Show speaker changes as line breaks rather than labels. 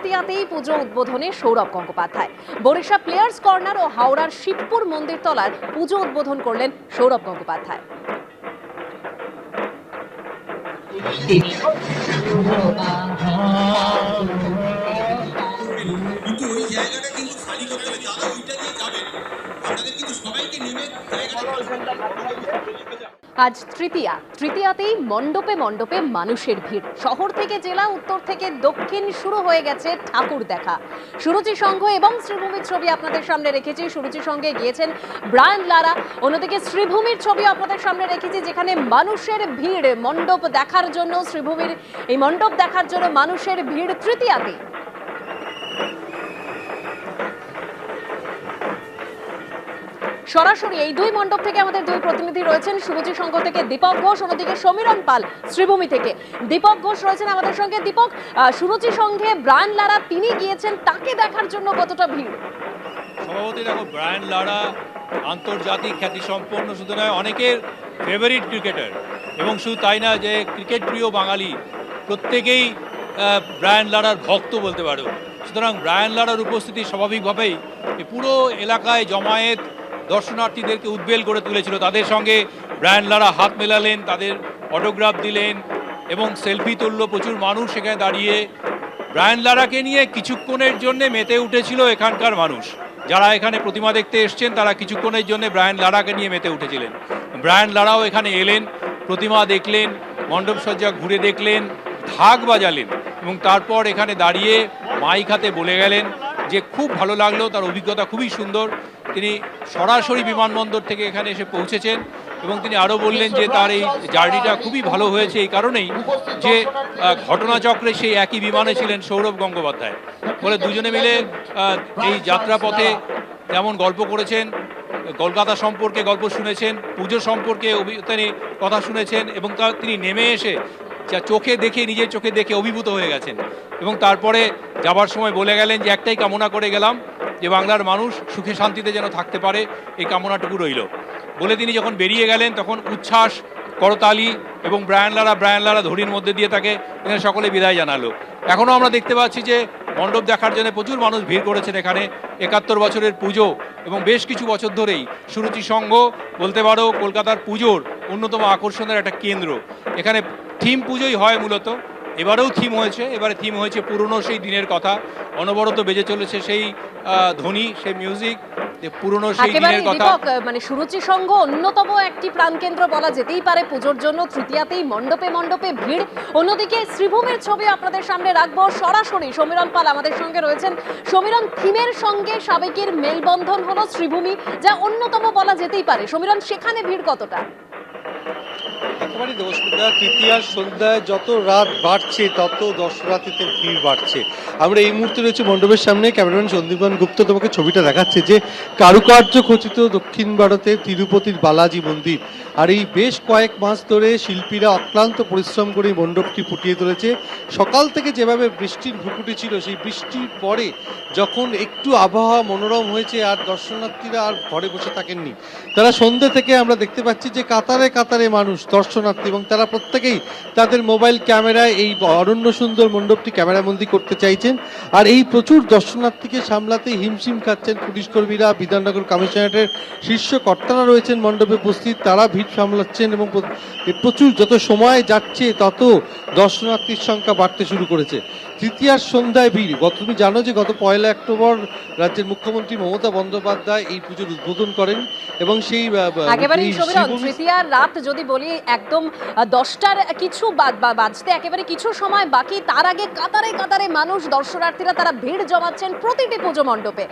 তৃতীয়াতেই পুজো উদ্বোধনে Sourav Gangopadhyay. Barisha players corner ও হাওড়ার শিবপুর মন্দির তলার পুজো উদ্বোধন করলেন সৌরভ গঙ্গোপাধ্যায়।
কিন্তু ওই জায়গাটা কিন্তু খালি করতে হবে যারা ওইটা দিয়ে যাবেন। আপনাদের কিন্তু সবাইকে নেমে জায়গাটা
আজ তৃতীয়া। তৃতীয়াতেই মণ্ডপে মণ্ডপে মানুষের ভিড়। শহর থেকে জেলা, উত্তর থেকে দক্ষিণ শুরু হয়ে গেছে ঠাকুর দেখা। সুরুচি সংঘ এবং শ্রীভূমির ছবি আপনাদের সামনে রেখেছি। সুরুচি সঙ্গে গিয়েছেন ব্রায়ান লারা। অন্যদিকে শ্রীভূমির ছবি আপনাদের সামনে রেখেছি, যেখানে মানুষের ভিড়। মণ্ডপ দেখার জন্য, শ্রীভূমির এই মণ্ডপ দেখার জন্য মানুষের ভিড় তৃতীয়াতে সরাসরি এই দুই মণ্ডপ থেকে আমাদের দুই প্রতিনিধি রয়েছেন। সুরুচি সংঘ থেকে দীপক ঘোষ, অন্যদিকে সমীরণ পাল শ্রীভূমি থেকে। দীপক ঘোষ রয়েছেন আমাদের সঙ্গে। দীপক সুরুচি সংঘে ব্রান লারা, তিনি গিয়েছেন। তাকে দেখার জন্য কতটা ভিড়?
সভাপতি দেখো, ব্রায়ান লারা আন্তর্জাতিক খ্যাতিসম্পন্ন শুধু নয় অনেকের ফেভারিট ক্রিকেটার এবং শুধু তাই না, যে ক্রিকেট প্রিয় বাঙালি, প্রত্যেকেই ব্রায়ান লারার ভক্ত বলতে পারো। সুতরাং ব্রায়ান লারার উপস্থিতি স্বাভাবিকভাবেই পুরো এলাকায় জমায়েত দর্শনার্থীদেরকে উদ্বেল করে তুলেছিল। তাদের সঙ্গে ব্রায়ান লারা হাত মেলালেন, তাদের অটোগ্রাফ দিলেন এবং সেলফি তুললো প্রচুর মানুষ সেখানে দাঁড়িয়ে। ব্রায়ান লারাকে নিয়ে কিছুক্ষণের জন্য মেতে উঠেছিল এখানকার মানুষ। যারা এখানে প্রতিমা দেখতে এসছেন, তারা কিছুক্ষণের জন্য ব্রায়ান লারাকে নিয়ে মেতে উঠেছিলেন। ব্রায়ান লারাও এখানে এলেন, প্রতিমা দেখলেন, মণ্ডপসজ্জা ঘুরে দেখলেন, ঢাক বাজালেন এবং তারপর এখানে দাঁড়িয়ে মাইক হাতে বলে গেলেন যে খুব ভালো লাগল, তার অভিজ্ঞতা খুবই সুন্দর। তিনি সরাসরি বিমানবন্দর থেকে এখানে এসে পৌঁছেছেন এবং তিনি আরও বললেন যে তার এই জার্নিটা খুবই ভালো হয়েছে এই কারণেই যে ঘটনাচক্রে সেই একই বিমানে ছিলেন সৌরভ গঙ্গোপাধ্যায়। বলে দুজনে মিলে এই যাত্রাপথে যেমন গল্প করেছেন, কলকাতা সম্পর্কে গল্প শুনেছেন, পুজো সম্পর্কে তিনি কথা শুনেছেন এবং তা, তিনি নেমে এসে যা চোখে দেখে, নিজের চোখে দেখে অভিভূত হয়ে গেছেন। এবং তারপরে যাবার সময় বলে গেলেন যে, একটাই কামনা করে গেলাম যে, বাংলার মানুষ সুখে শান্তিতে যেন থাকতে পারে। এই কামনাটুকু রইল। বলে তিনি যখন বেরিয়ে গেলেন, তখন উচ্ছ্বাস, করতালি এবং ব্রায়ানলারা ব্রায়ানলারা ধরির মধ্যে দিয়ে তাকে এখানে সকলে বিদায় জানালো। এখনও আমরা দেখতে পাচ্ছি যে, মণ্ডপ দেখার জন্য প্রচুর মানুষ ভিড় করেছেন এখানে। একাত্তর বছরের পুজো এবং বেশ কিছু বছর ধরেই সুরুচি সংঘ, বলতে পারো, কলকাতার পুজোর অন্যতম আকর্ষণের একটা কেন্দ্র। এখানে থিম পুজোই হয় মূলত। এবারেও থিম হয়েছে এবারে থিম হয়েছে পুরনো সেই দিনের কথা। অনবরত বেজে চলেছে সেই ধ্বনি সেই মিউজিক পুরনো সেই দিনের কথা।
মানে সুরুচি সংঘ অন্যতম একটি প্রাণকেন্দ্র বলা যেতেই পারে পুজোর জন্য। তৃতীয়াতেই মণ্ডপে মণ্ডপে ভিড়। অন্যদিকে শ্রীভূমির ছবি আপনাদের সামনে রাখব সরাসরি। সমীরণ পাল আমাদের সঙ্গে রয়েছেন। সমীরণ থিমের সঙ্গে সাবেকের মেলবন্ধন হলো শ্রীভূমি যা অন্যতম বলা যেতেই পারে। সমীরণ সেখানে ভিড় কতটা?
একেবারে দোষটা তৃতীয়ার সন্ধ্যায় যত রাত বাড়ছে, তত দর্শনার্থীতে ভিড় বাড়ছে। আমরা এই মুহূর্তে রয়েছে মণ্ডপের সামনে। ক্যামেরাম্যান সন্দীপন গুপ্ত তোমাকে ছবিটা দেখাচ্ছে যে কারুকার্য খচিত দক্ষিণ ভারতের তিরুপতির বালাজি মন্দির। আর এই বেশ কয়েক মাস ধরে শিল্পীরা অক্লান্ত পরিশ্রম করে মণ্ডপটি ফুটিয়ে তুলেছে। সকাল থেকে যেভাবে বৃষ্টির ভুকুটি ছিল, সেই বৃষ্টির পরে যখন একটু আবহাওয়া মনোরম হয়েছে আর দর্শনার্থীরা আর ঘরে বসে থাকেননি, তারা সন্ধ্যে থেকে আমরা দেখতে পাচ্ছি যে কাতারে কাতারে মানুষ দর্শনার্থী এবং তারা প্রত্যেকেই তাদের মোবাইল ক্যামেরায় এই অরণ্য সুন্দর মণ্ডপটি ক্যামেরাবন্দি করতে চাইছেন। আর এই প্রচুর দর্শনার্থীকে সামলাতে হিমশিম খাচ্ছেন পুলিশ কর্মীরা, বিধাননগর কমিশনারেটের শীর্ষ কর্তারা রয়েছেন মণ্ডপে উপস্থিত। তারা ভিড় সামলাচ্ছেন এবং প্রচুর যত সময় যাচ্ছে, তত দর্শনার্থীর সংখ্যা বাড়তে শুরু করেছে। তৃতীয়ার সন্ধ্যায় ভিড়। গত তুমি জানো যে গত পয়লা অক্টোবর রাজ্যের মুখ্যমন্ত্রী মমতা বন্দ্যোপাধ্যায় এই পুজোর উদ্বোধন করেন এবং সেই একেবারে
তৃতীয়ার রাত যদি বলি একদম দশটার কিছু বাজতে একেবারে কিছু সময় বাকি। তার আগে কাতারে কাতারে মানুষ দর্শনার্থীরা তারা ভিড় জমাচ্ছেন প্রতিটি পুজো মণ্ডপে।